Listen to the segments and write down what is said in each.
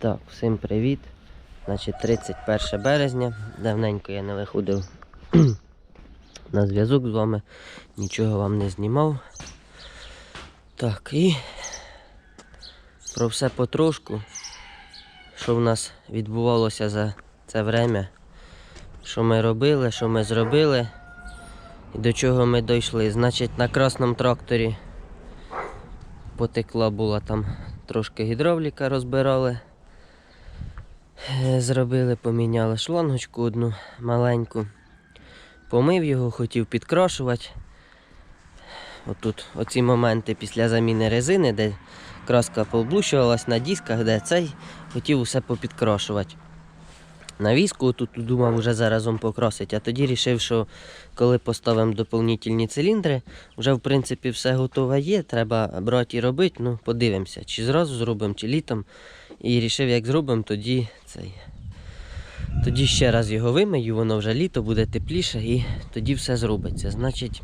Так, всім привіт. Значить, 31 березня. Давненько я не виходив на зв'язок з вами. Нічого вам не знімав. Так, і про все потрошку, що в нас відбувалося за це время, що ми робили, що ми зробили і до чого ми дійшли. Значить, на красному тракторі потекла була там трошки гідравліка розбирали. Е, Зробили, поміняли шлангочку одну маленьку. Помив його, хотів підкрашувати. Отут оці моменти після заміни резини, де краска поблущувалась на дисках, де цей хотів усе попідкрашувати. На візку тут думав вже заразом покрасити, а тоді вирішив, що коли поставимо доповнительні циліндри, вже в принципі все готове є, треба брати і робити. Ну, подивимося, чи зразу зробимо, чи літом. І вирішив, як зробимо, тоді цей. Тоді ще раз його вимию, воно вже літо буде тепліше і тоді все зробиться. Значить,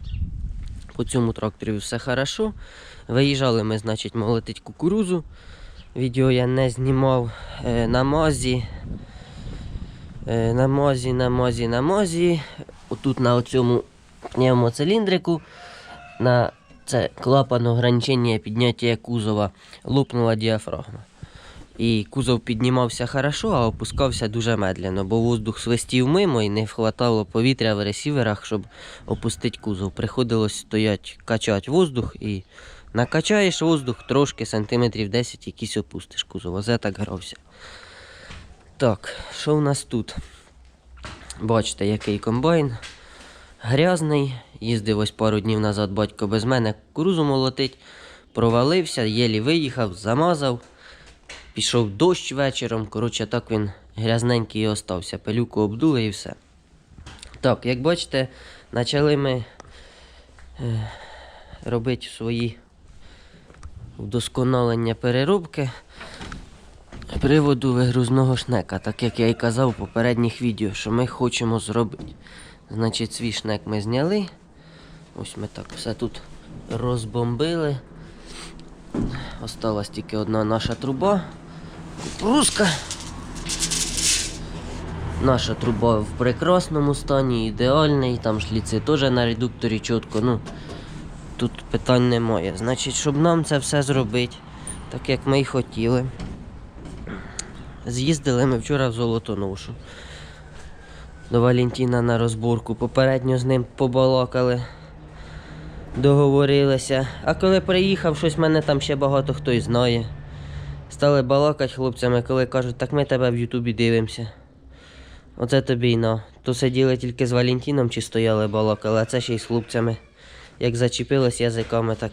по цьому тракторі все хорошо. Виїжджали ми, значить, молотить кукурузу. Відео я не знімав е, на мазі. Е, на мозі, на мозі, на мозі. Отут на оцьому пневмоциліндрику, на це клапан ограничення підняття кузова, лопнула діафрагма. І кузов піднімався хорошо, а опускався дуже медленно, бо воздух свистів мимо і не вистачало повітря в ресіверах, щоб опустити кузов. Приходилось стоять, качати воздух і накачаєш воздух трошки, сантиметрів 10 якийсь опустиш кузов. Оце так грався. Так, що в нас тут? Бачите, який комбайн. Грязний. Їздив ось пару днів назад батько без мене кукурузу молотить. Провалився, єлі виїхав, замазав. Пішов дощ вечором. Коротше, так він грязненький і остався. Пилюку обдули і все. Так, як бачите, почали ми е, робити свої вдосконалення переробки приводу вигрузного шнека, так як я і казав в попередніх відео, що ми хочемо зробити. Значить, свій шнек ми зняли. Ось ми так все тут розбомбили. Осталась тільки одна наша труба. Кукурузка. Наша труба в прекрасному стані, ідеальний, там шліци теж на редукторі чітко. Ну, тут питань немає. Значить, щоб нам це все зробити, так як ми і хотіли. З'їздили ми вчора в Золотоношу. До Валентіна на розборку. Попередньо з ним побалакали, договорилися. А коли приїхав, щось мене там ще багато хто і знає. Стали балакати хлопцями, коли кажуть, так ми тебе в Ютубі дивимося. Оце тобі й на. То сиділи тільки з Валентіном чи стояли балакали, а це ще й з хлопцями. Як зачепились язиками, так.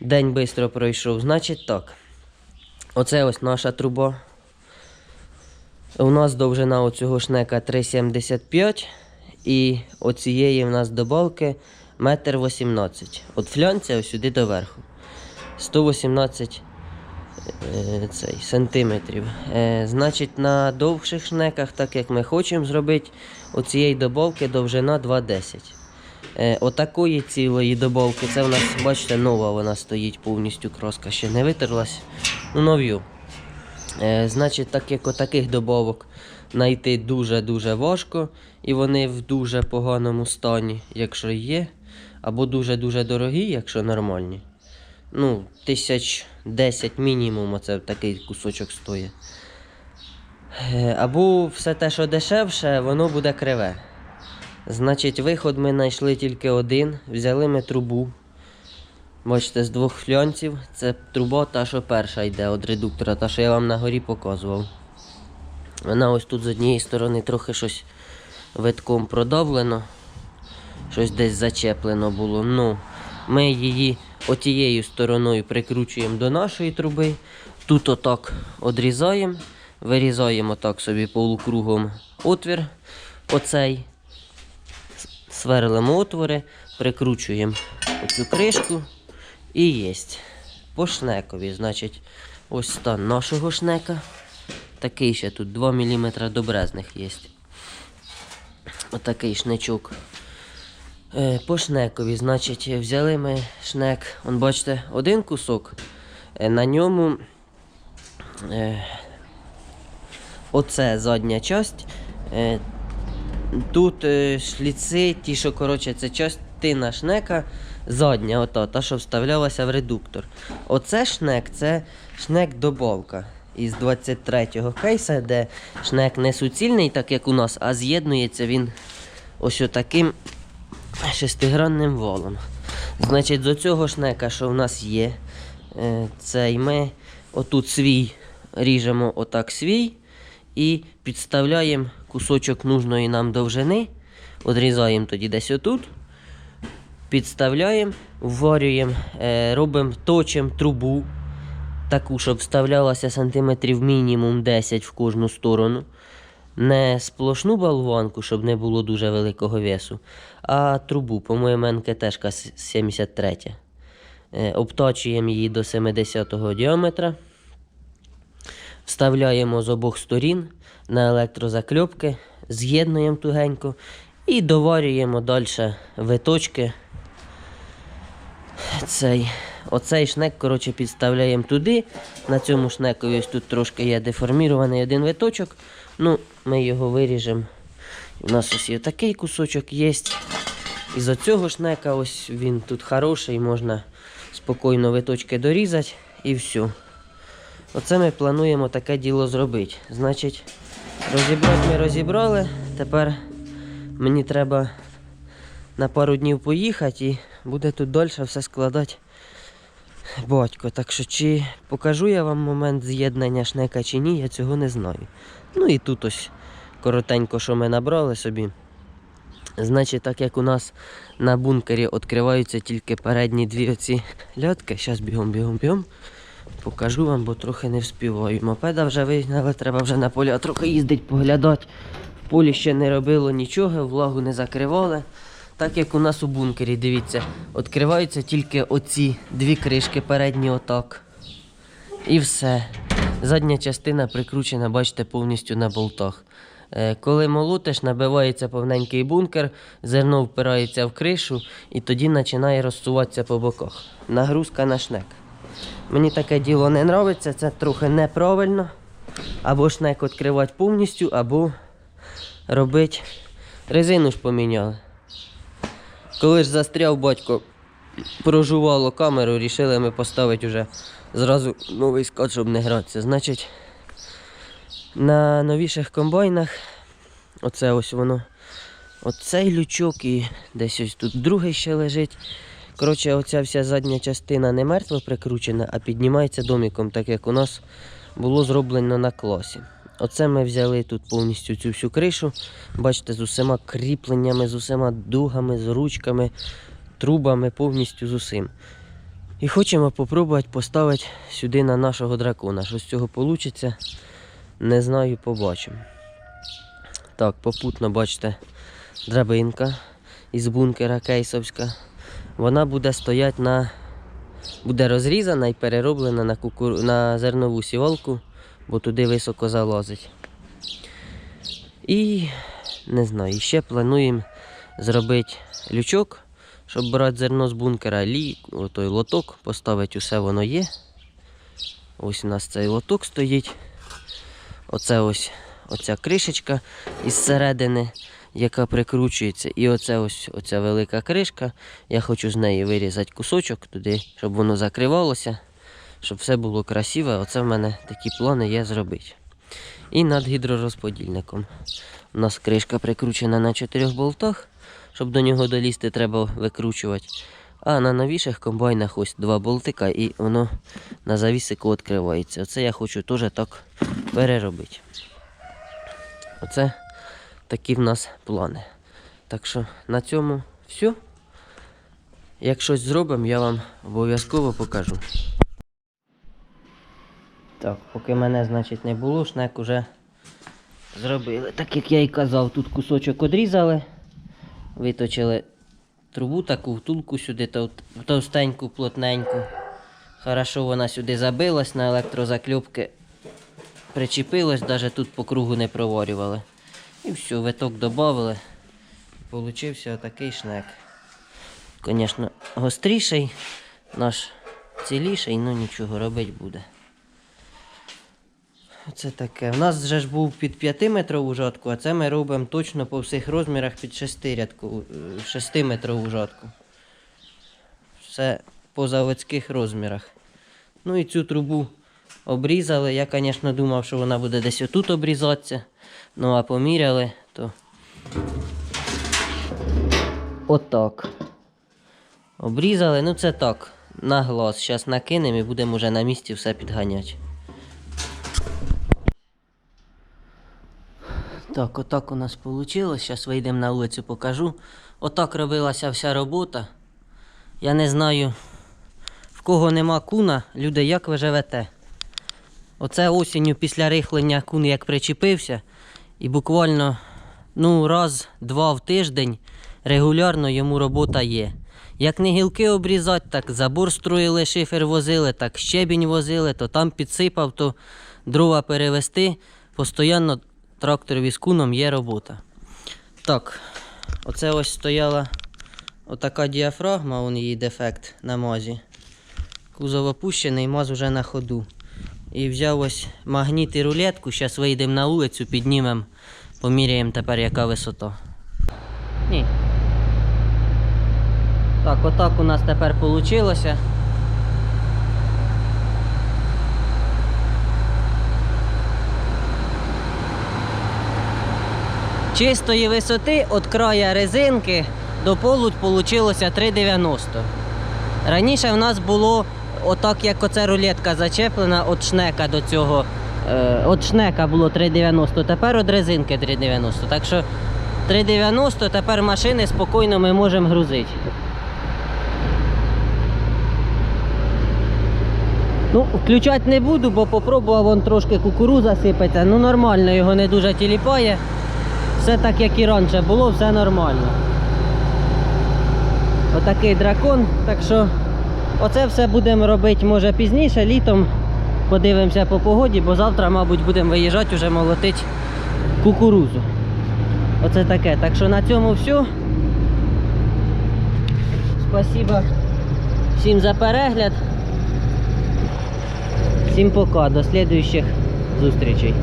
День швидко пройшов. Значить так. Оце ось наша труба. У нас довжина оцього шнека 3,75 і оцієї в нас добавки 1,18 м. От флянця ось сюди до верху. 118 е, цей, сантиметрів. Е, значить, на довших шнеках, так як ми хочемо зробити, оцієї добавки довжина 2,10. Е, отакої цілої добавки, це в нас, бачите, нова вона стоїть повністю, кроска ще не витерлась. Ну, нов'ю. Е, значить, так як отаких добавок знайти дуже-дуже важко, і вони в дуже поганому стані, якщо є, або дуже-дуже дорогі, якщо нормальні. Ну, тисяч 10 мінімум оце такий кусочок стоїть. Е, Або все те, що дешевше, воно буде криве. Значить, виход ми знайшли тільки один. Взяли ми трубу. Бачите, з двох фльонців. Це труба та, що перша йде від редуктора, та, що я вам на горі показував. Вона ось тут з однієї сторони трохи щось витком продавлено. Щось десь зачеплено було. Ну, ми її отією стороною прикручуємо до нашої труби. Тут отак одрізаємо, вирізаємо так собі полукругом отвір. Оцей. Сверлимо отвори, прикручуємо оцю кришку і єсть. По шнекові, значить, ось стан нашого шнека. Такий ще тут 2 мм добрезних є. Отакий шнечок. Е, По шнекові, значить, взяли ми шнек. Он бачите, один кусок. Е, На ньому Е, оце задня часть. Тут шліци, ті, що коротше, це частина шнека задня, ота, та, що вставлялася в редуктор. Оце шнек, це шнек добавка із 23-го кейса, де шнек не суцільний, так як у нас, а з'єднується він ось таким шестигранним валом. Значить, з цього шнека, що в нас є, е, цей ми отут свій ріжемо отак свій і підставляємо кусочок нужної нам довжини, одрізаємо тоді десь отут, підставляємо, вварюємо, е, робимо, точимо трубу, таку, щоб вставлялася сантиметрів мінімум 10 в кожну сторону. Не сплошну болванку, щоб не було дуже великого весу, а трубу, по-моєму, НКТшка 73. Е, Обточуємо її до 70-го діаметра. Вставляємо з обох сторін на електрозакльопки, з'єднуємо тугенько і доварюємо далі виточки. Цей, оцей шнек коротше, підставляємо туди. На цьому шнекові ось тут трошки є деформірований один виточок. Ну, ми його виріжемо. У нас ось є такий кусочок є. Із оцього шнека ось він тут хороший, можна спокійно виточки дорізати і все. Оце ми плануємо таке діло зробити. Значить, розібрати ми розібрали. Тепер мені треба на пару днів поїхати і буде тут далі все складати батько. Так що чи покажу я вам момент з'єднання шнека чи ні, я цього не знаю. Ну і тут ось коротенько, що ми набрали собі. Значить, так як у нас на бункері відкриваються тільки передні дві оці льотки, зараз бігом, бігом, бігом. Покажу вам, бо трохи не вспіваю. Мопеда вже вигнали, треба вже на поля трохи їздить, поглядати. В полі ще не робило нічого, влагу не закривали. Так як у нас у бункері, дивіться, відкриваються тільки оці дві кришки передні отак. І все. Задня частина прикручена, бачите, повністю на болтах. Е, Коли молотиш, набивається повненький бункер, зерно впирається в кришу і тоді починає розсуватися по боках. Нагрузка на шнек. Мені таке діло не подобається, це трохи неправильно. Або шнек відкривати повністю, або робити резину ж поміняли. Коли ж застряв батько, прожувало камеру, рішили ми поставити вже зразу новий скот, щоб не гратися. Значить, на новіших комбайнах, оце ось воно, оцей лючок і десь ось тут другий ще лежить. Коротше, оця вся задня частина не мертво прикручена, а піднімається домиком, так як у нас було зроблено на класі. Оце ми взяли тут повністю цю всю кришу. Бачите, з усіма кріпленнями, з усіма дугами, з ручками, трубами, повністю з усім. І хочемо спробувати поставити сюди на нашого дракона. Що з цього вийде, не знаю, побачимо. Так, попутно, бачите, драбинка із бункера кейсовська. Вона буде стояти на. буде розрізана і перероблена на, кукур... на зернову сівалку, бо туди високо залазить. І не знаю, ще плануємо зробити лючок, щоб брати зерно з бункера, лі, отой лоток, поставити усе воно є. Ось у нас цей лоток стоїть. Оце ось оця кришечка із середини, яка прикручується. І оце ось оця велика кришка. Я хочу з неї вирізати кусочок туди, щоб воно закривалося, щоб все було красиве. Оце в мене такі плани є зробити. І над гідророзподільником. У нас кришка прикручена на чотирьох болтах. Щоб до нього долізти, треба викручувати. А на новіших комбайнах ось два болтика і воно на завісику відкривається. Оце я хочу теж так переробити. Оце такі в нас плани. Так що на цьому все. Як щось зробимо, я вам обов'язково покажу. Так, поки мене, значить, не було, шнек уже зробили. Так як я і казав, тут кусочок одрізали, виточили трубу таку втулку сюди, товстеньку, плотненьку. Хорошо вона сюди забилась на електрозакльопки. Причепилось, навіть тут по кругу не проварювали. І все, виток додали. Получився отакий шнек. Звісно, гостріший, наш ціліший, ну нічого робити буде. Це таке. У нас вже ж був під 5-метрову жатку, а це ми робимо точно по всіх розмірах під 6 рядку, 6-метрову жатку. Все по заводських розмірах. Ну і цю трубу обрізали. Я, звісно, думав, що вона буде десь отут обрізатися. Ну а поміряли, то отак. Обрізали, ну це так, на глаз. Зараз накинемо і будемо вже на місці все підганяти. Так, отак у нас вийшло. Зараз вийдемо на вулицю, покажу. Отак робилася вся робота. Я не знаю, в кого нема куна, люди, як ви живете? Оце осінню після рихлення кун як причепився, і буквально ну, раз-два в тиждень регулярно йому робота є. Як не гілки обрізати, так забор строїли, шифер возили, так щебінь возили, то там підсипав, то дрова перевести. Постоянно тракторові з куном є робота. Так, оце ось стояла отака діафрагма, он її дефект на мазі. Кузов опущений, маз вже на ходу. І взяв ось магніт і рулетку. Зараз вийдемо на вулицю, піднімемо, поміряємо тепер, яка висота. Ні. Так, отак у нас тепер вийшло. Чистої висоти від края резинки до полу вийшло 3,90. Раніше в нас було отак, як оця рулетка зачеплена від шнека до цього. Е, від шнека було 3,90, тепер від резинки 3,90. Так що 3,90 тепер машини спокійно ми можемо грузити. Ну, включати не буду, бо попробував вон трошки кукуруза сипеться. Ну нормально, його не дуже тіліпає. Все так, як і раніше було, все нормально. Отакий дракон. Так що оце все будемо робити може пізніше, літом. Подивимося по погоді, бо завтра, мабуть, будемо виїжджати вже молотити кукурузу. Оце таке. Так що на цьому все. Спасибо всім за перегляд. Всім пока, до слідуючих зустрічей.